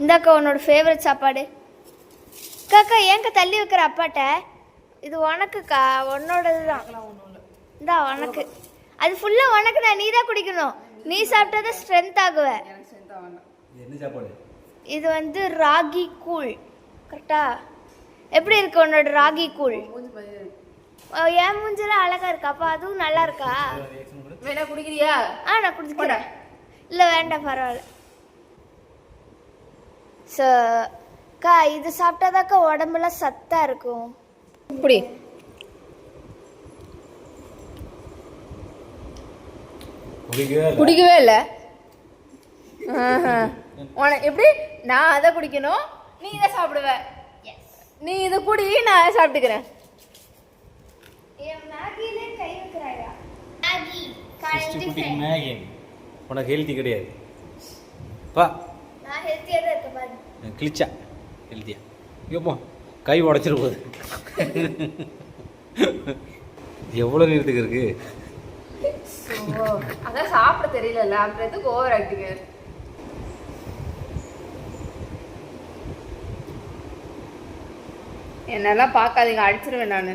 இந்தாக்கா உன்னோட ஃபேவரட் சாப்பாடு. அக்காக்கா ஏன்க்கா தள்ளி வைக்கிற அப்பாட்ட? இது உனக்குக்கா உன்னோடது தான் இந்தா உனக்கு. அது ஃபுல்லாக உனக்கு தான் நீ தான் குடிக்கணும். நீ சாப்பிட்டா தான் ஸ்ட்ரென்த் ஆகுவ இது என்ன சாப்பாடு? இது வந்து ராகி கூழ். கரெக்டா எப்படி இருக்கு உன்னோட ராகி கூழ்? என் மூஞ்செல்லாம் அழகா இருக்கா? அப்பா அதுவும் நல்லா இருக்கா? வேணா குடிக்கிறியா? ஆ நான் குடிச்சுக்கிறேன் இல்லை வேண்டாம் பரவாயில்ல. ஸோ அக்கா இது சாப்பிட்டாதாக்கா உடம்புலாம் சத்தா இருக்கும். இப்படி. குடிக்கவே இல்லை. குடிக்கவே இல்லை. உனக்கு எப்படி? நான் அதை குடிக்கணும் நீ இதை சாப்பிடுவ. நீ இதை குடி நான் அதை சாப்பிட்டுக்கிறேன். உனக்கு ஹெல்த்தி கிடையாது. பா நான் ஹெல்த்தியாக தான் இருக்கேன் பாரு கிழிச்சா எழுதியா. ஐயோப்போ கை உடச்சிரு போகுது. எவ்வளோ நேரத்துக்கு இருக்கு? அதான் சாப்பிட தெரியல அப்புறம் எதுக்கு ஓவர் ஆக்டிங்க என்னெல்லாம் பார்க்காதீங்க அடிச்சிருவேன் நான்.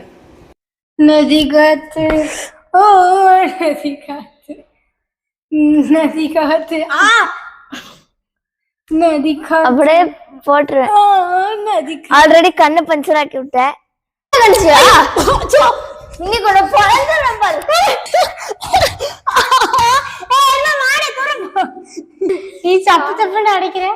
நதி காத்து ஓ நதி காத்து நதி காத்து ஆ! அப்படியே போட்டுருவேன். ஆல்ரெடி கண்ணு பஞ்சர் ஆக்கி விட்டேன். இன்னைக்கு உன பிறந்துடும் பாரு. நீ சப்பு சப்புன்னு அடைக்கிற.